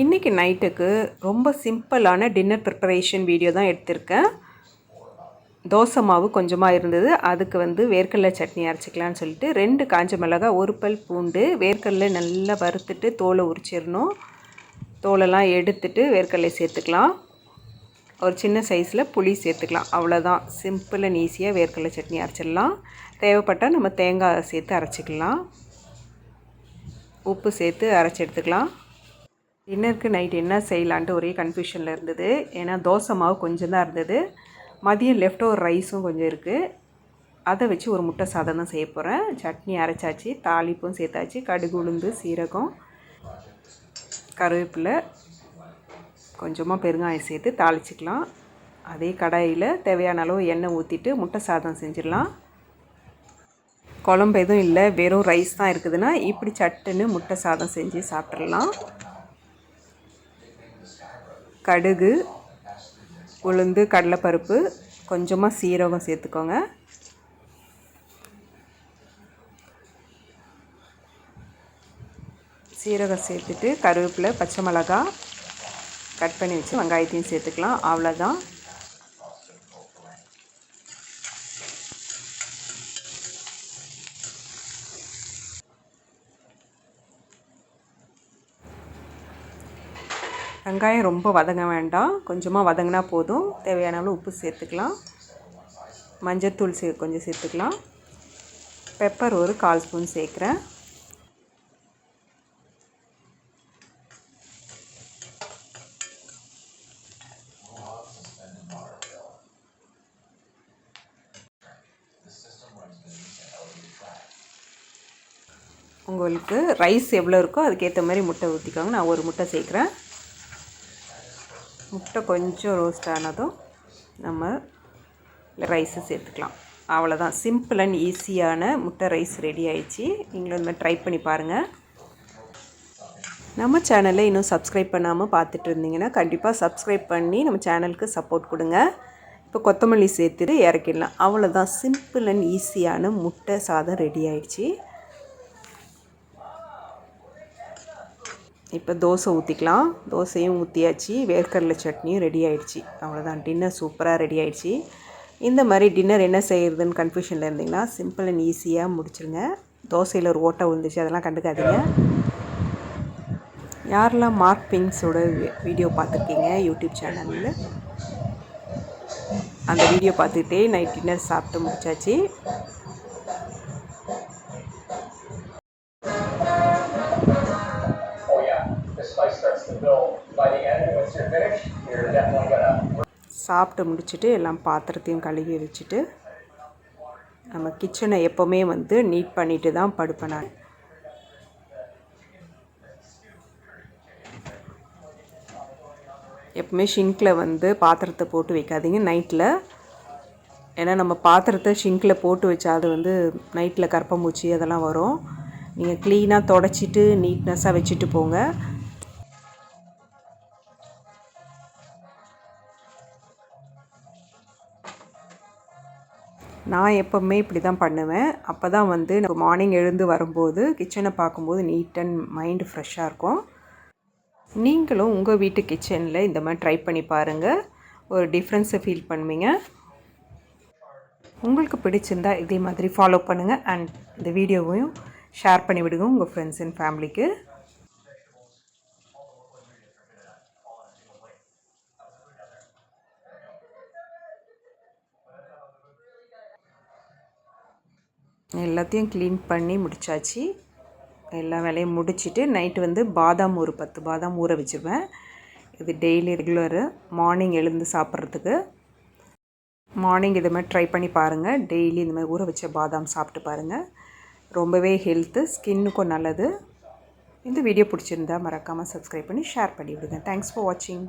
இன்றைக்கி நைட்டுக்கு ரொம்ப சிம்பிளான டின்னர் ப்ரிப்பரேஷன் வீடியோ தான் எடுத்திருக்கேன். தோசை மாவு கொஞ்சமாக இருந்தது. அதுக்கு வந்து வேர்க்கடலை சட்னி அரைச்சிக்கலான்னு சொல்லிட்டு ரெண்டு காஞ்ச மிளகா ஒரு பல் பூண்டு வேர்க்கடலை நல்லா வறுத்துட்டு தோலை உரிச்சிடணும். தோலெல்லாம் எடுத்துட்டு வேர்க்கடலை சேர்த்துக்கலாம். ஒரு சின்ன சைஸில் புளி சேர்த்துக்கலாம். அவ்வளோதான் சிம்பிள் அண்ட் ஈஸியாக வேர்க்கடலை சட்னி அரைச்சிடலாம். தேவைப்பட்டால் நம்ம தேங்காய் சேர்த்து அரைச்சிக்கலாம். உப்பு சேர்த்து அரைச்சி எடுத்துக்கலாம். டின்னருக்கு நைட் என்ன செய்யலான்ட்டு ஒரே கன்ஃபியூஷனில் இருந்தது. ஏன்னா தோசை மாவு கொஞ்சம் தான் இருந்தது. மதியம் லெஃப்ட் ஓவர் ரைஸும் கொஞ்சம் இருக்குது அதை வச்சு ஒரு முட்டை சாதம் தான் செய்ய போகிறேன் சட்னி அரைச்சாச்சு தாளிப்பும் சேர்த்தாச்சு கடுகு உளுந்து சீரகம் கருவேப்பிலை கொஞ்சமாக பெருங்காயம் சேர்த்து தாளிச்சிக்கலாம். அதே கடாயில் தேவையான அளவு எண்ணெய் ஊற்றிட்டு முட்டை சாதம் செஞ்சிடலாம். குழம்பு எதுவும் இல்லை. வெறும் ரைஸ் தான் இருக்குதுன்னா இப்படி சட்டுன்னு முட்டை சாதம் செஞ்சு சாப்பிட்றலாம் கடுகு உளுந்து கடலைப்பருப்பு கொஞ்சமாக சீரகம் சேர்த்துக்கோங்க. சீரகம் சேர்த்துட்டு கருவேப்பிலை பச்சை மிளகா கட் பண்ணி வச்சு வெங்காயத்தையும் சேர்த்துக்கலாம். அவ்வளோதான் வெங்காயம் ரொம்ப வதங்க வேண்டாம். கொஞ்சமாக வதங்கினா போதும். தேவையான அளவு உப்பு சேர்த்துக்கலாம். மஞ்சத்தூள் சே கொஞ்சம் சேர்த்துக்கலாம். பெப்பர் ஒரு கால் ஸ்பூன் சேர்க்குறேன். உங்களுக்கு ரைஸ் எவ்வளோ இருக்கோ அதுக்கேற்ற மாதிரி முட்டை ஊற்றிக்கோங்க நான் ஒரு முட்டை சேர்க்குறேன். முட்டை கொஞ்சம் ரோஸ்ட் ஆனதும் நம்ம ரைஸு சேர்த்துக்கலாம். அவ்வளோதான் சிம்பிள் அண்ட் ஈஸியான முட்டை ரைஸ் ரெடி ஆயிடுச்சு. நீங்களும் இந்த மாதிரி ட்ரை பண்ணி பாருங்கள் நம்ம சேனலை இன்னும் சப்ஸ்கிரைப் பண்ணாமல் பார்த்துட்டு இருந்தீங்கன்னா கண்டிப்பாக சப்ஸ்கிரைப் பண்ணி நம்ம சேனலுக்கு சப்போர்ட் கொடுங்க. இப்போ கொத்தமல்லி சேர்த்துட்டு இறக்கிடலாம். அவ்வளோதான் சிம்பிள் அண்ட் ஈஸியான முட்டை சாதம் ரெடி ஆயிடுச்சு. இப்போ தோசை ஊற்றிக்கலாம். தோசையும் ஊற்றியாச்சு. வேர்க்கடலை சட்னியும் ரெடி ஆகிடுச்சி அவ்வளோதான் டின்னர் சூப்பராக ரெடி ஆகிடுச்சி இந்த மாதிரி டின்னர் என்ன செய்கிறதுன்னு கன்ஃபியூஷனில் இருந்தீங்கன்னா சிம்பிள் அண்ட் ஈஸியாக முடிச்சுருங்க. தோசையில் ஒரு ஓட்டை விழுந்துச்சு. அதெல்லாம் கண்டுக்காதீங்க. யாரெல்லாம் மார்க் பிங்ஸோட வீடியோ பார்த்துருக்கீங்க? யூடியூப் சேனலில் அந்த வீடியோ பார்த்துக்கிட்டே நைட் டின்னர் சாப்பிட்டு முடிச்சாச்சு. சாப்பிட்டு முடிச்சுட்டு எல்லாம் பாத்திரத்தையும் கழுவி வச்சுட்டு நம்ம கிச்சனை எப்போவுமே வந்து நீட் பண்ணிட்டு தான் படுப்பேன் நான். எப்பவுமே ஷிங்கில் வந்து பாத்திரத்தை போட்டு வைக்காதீங்க நைட்டில் ஏன்னா நம்ம பாத்திரத்தை ஷிங்கில் போட்டு வச்சா அது வந்து நைட்டில் கரப்பம்பூச்சி அதெல்லாம் வரும். நீங்கள் க்ளீனாக தொடச்சிட்டு நீட்னஸ்ஸாக வச்சுட்டு போங்க. நான் எப்போவுமே இப்படி தான் பண்ணுவேன். அப்போ தான் வந்து நம்ம மார்னிங் எழுந்து வரும்போது கிச்சனை பார்க்கும்போது நீட் அண்ட் மைண்டு ஃப்ரெஷ்ஷாக இருக்கும். நீங்களும் உங்கள் வீட்டு கிச்சனில் இந்த மாதிரி ட்ரை பண்ணி பாருங்கள் ஒரு டிஃப்ரென்ஸை ஃபீல் பண்ணுவீங்க. உங்களுக்கு பிடிச்சிருந்தா இதே மாதிரி ஃபாலோ பண்ணுங்கள் அண்ட் இந்த வீடியோவையும் ஷேர் பண்ணி விடுங்க உங்கள் ஃப்ரெண்ட்ஸ் அண்ட் ஃபேமிலிக்கு எல்லாத்தையும் க்ளீன் பண்ணி முடித்தாச்சு எல்லா வேலையும் முடிச்சுட்டு நைட்டு வந்து பாதாம் ஒரு பத்து பாதாம் ஊற வச்சுருவேன். இது டெய்லி ரெகுலரு மார்னிங் எழுந்து சாப்பிட்றதுக்கு. மார்னிங் இது மாதிரி ட்ரை பண்ணி பாருங்கள் டெய்லி இந்த மாதிரி ஊற வச்ச பாதாம் சாப்பிட்டு பாருங்கள் ரொம்பவே ஹெல்த்து ஸ்கின்னுக்கும் நல்லது. இந்த வீடியோ பிடிச்சிருந்தா மறக்காமல் சப்ஸ்கிரைப் பண்ணி ஷேர் பண்ணி விடுங்க தேங்க்ஸ் ஃபார் வாட்சிங்